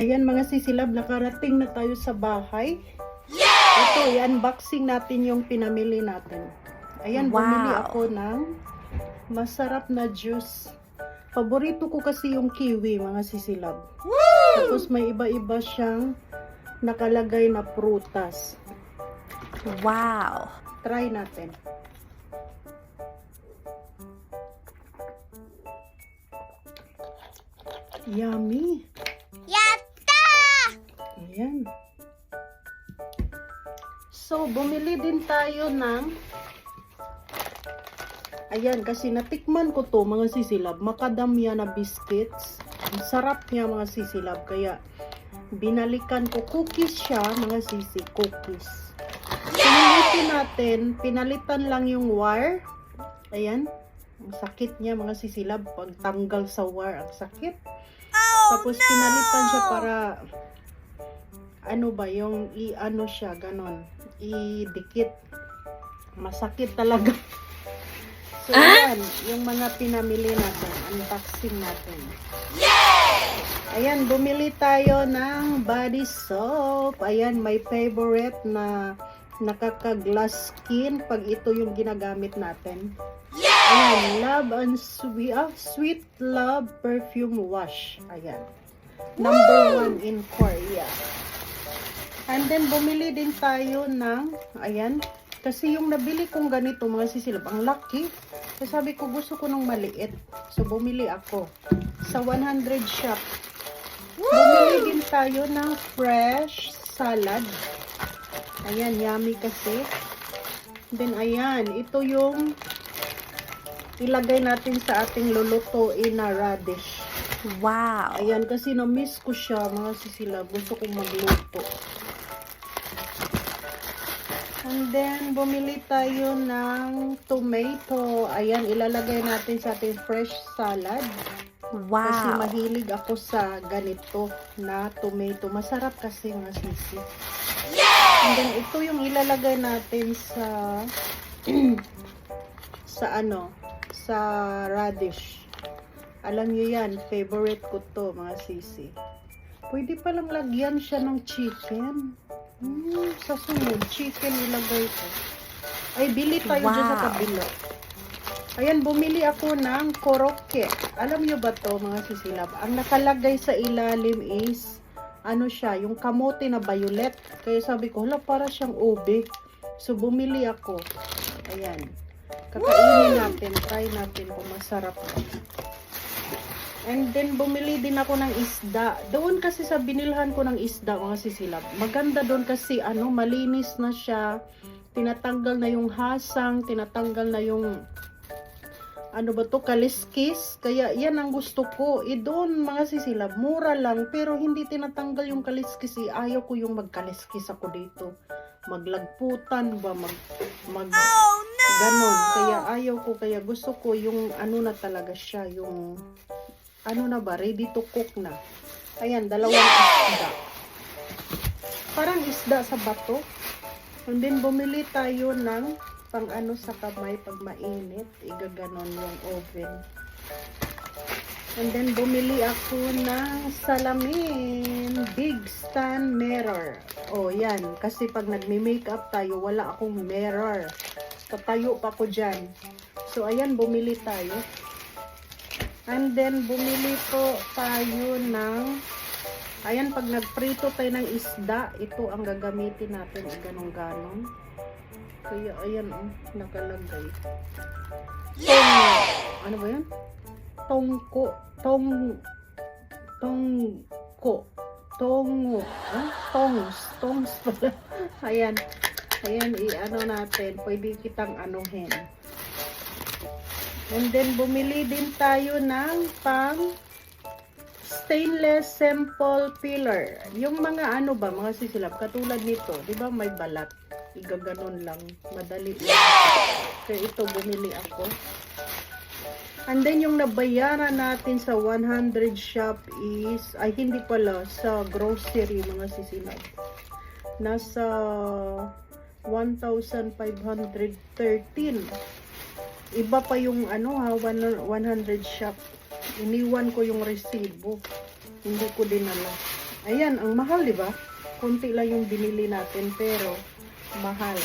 Ayan mga sisilab, nakarating na tayo sa bahay. Ito, i-unboxing natin yung pinamili natin. Ayan, Wow. bumili ako ng masarap na juice. Paborito ko kasi yung kiwi, mga sisilab. Tapos may iba-iba siyang nakalagay na prutas. Wow. Try natin. Yummy! Ayan. So, bumili din tayo ng Ayan, kasi natikman ko to mga sisilab. Macadamia na biscuits. Ang sarap niya mga sisilab. Kaya, binalikan ko cookies siya, mga sisi, cookies. Pinalitin natin, pinalitan lang yung wire. Ayan. Ang sakit niya mga sisilab. Pag tanggal sa wire, ang sakit. Tapos pinalitan siya para ano ba yung i-ano siya ganon. I-dikit. Masakit talaga. So yan yung mga pinamili natin unboxing natin. Ayan bumili tayo ng body soap. Ayan my favorite na nakaka-glass skin pag ito yung ginagamit natin. Ayan love and sweet ah, sweet love perfume wash. Ayan. Number one in Korea And then, bumili din tayo ng, ayan, kasi yung nabili kong ganito, mga sisilab, ang laki. So, sabi ko, gusto ko ng maliit. So, bumili ako. Sa 100 shop. Bumili din tayo ng fresh salad. Ayan, yummy kasi. Then, ayan, ito yung ilagay natin sa ating lulutuin na radish. Wow. Ayan, kasi na-miss ko siya, mga sisilab. Gusto kong magluto. And then, bumili tayo ng tomato. Ayan, ilalagay natin sa ating fresh salad. Kasi Wow. mahilig ako sa ganito na tomato. Masarap kasi nga sisi. And then, ito yung ilalagay natin sa sa ano, sa radish. Alam nyo yan, favorite ko to, mga sisi. Pwede palang lagyan siya ng chicken. Hmm, sa sunod, chicken ilagay ko. Ay, bili tayo dyan sa Wow. kabila. Ayan, bumili ako ng koroke. Alam nyo ba to mga sisilab? Ang nakalagay sa ilalim is, ano siya, yung kamote na violet. Kaya sabi ko, hala, para siyang ube. So, bumili ako. Ayan. Kakainin natin. Try natin kung masarap. And then, bumili din ako ng isda. Doon kasi sa binilhan ko ng isda, mga sisilab. Maganda doon kasi, ano, malinis na siya. Tinatanggal na yung hasang, tinatanggal na yung ano ba to, kaliskis. Kaya yan ang gusto ko. E doon mga sisilab, mura lang. Pero hindi tinatanggal yung kaliskis. Eh. Ayaw ko yung magkaliskis ako dito. Maglagputan ba, mag, mag, ganon. Kaya ayaw ko, kaya gusto ko yung ano na talaga siya, yung, ano na ba, ready to cook na. Ayan, dalawang isda. Parang isda sa bato. And then, bumili tayo ng pang ano sa kamay pag mainit. Igaganon yung oven. And then, bumili ako ng salamin. Big stand mirror. O, yan. Kasi pag nagme-makeup tayo, wala akong mirror. Tatayo pa ko dyan. So, ayan, bumili tayo. And then, bumili po tayo ng Ayan, pag nagprito tayo ng isda, ito ang gagamitin natin. Ganong-ganon. Kaya, ayan, oh, nakalagay. Tong, ano ba yan? Tongko, tong, tongko, tongo, ah, tongs, tongs pala. ayan, ayan, i-ano natin, pwede kitang anuhin. And then, bumili din tayo ng pang stainless simple pillar. Yung mga ano ba, mga sisilab, katulad nito, di ba may balat? Igaganon lang, madali lang. Kaya ito, bumili ako. And then, yung nabayaran natin sa 100 shop is, ay hindi pala, sa grocery, mga sisilab. Nasa 1,513. Iba pa yung ano ha, 100 shop. Iniwan ko yung resibo. Hindi ko dinala. Ayan, ang mahal, di ba? Kunti lang yung binili natin, pero mahal.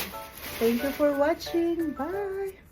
Thank you for watching. Bye!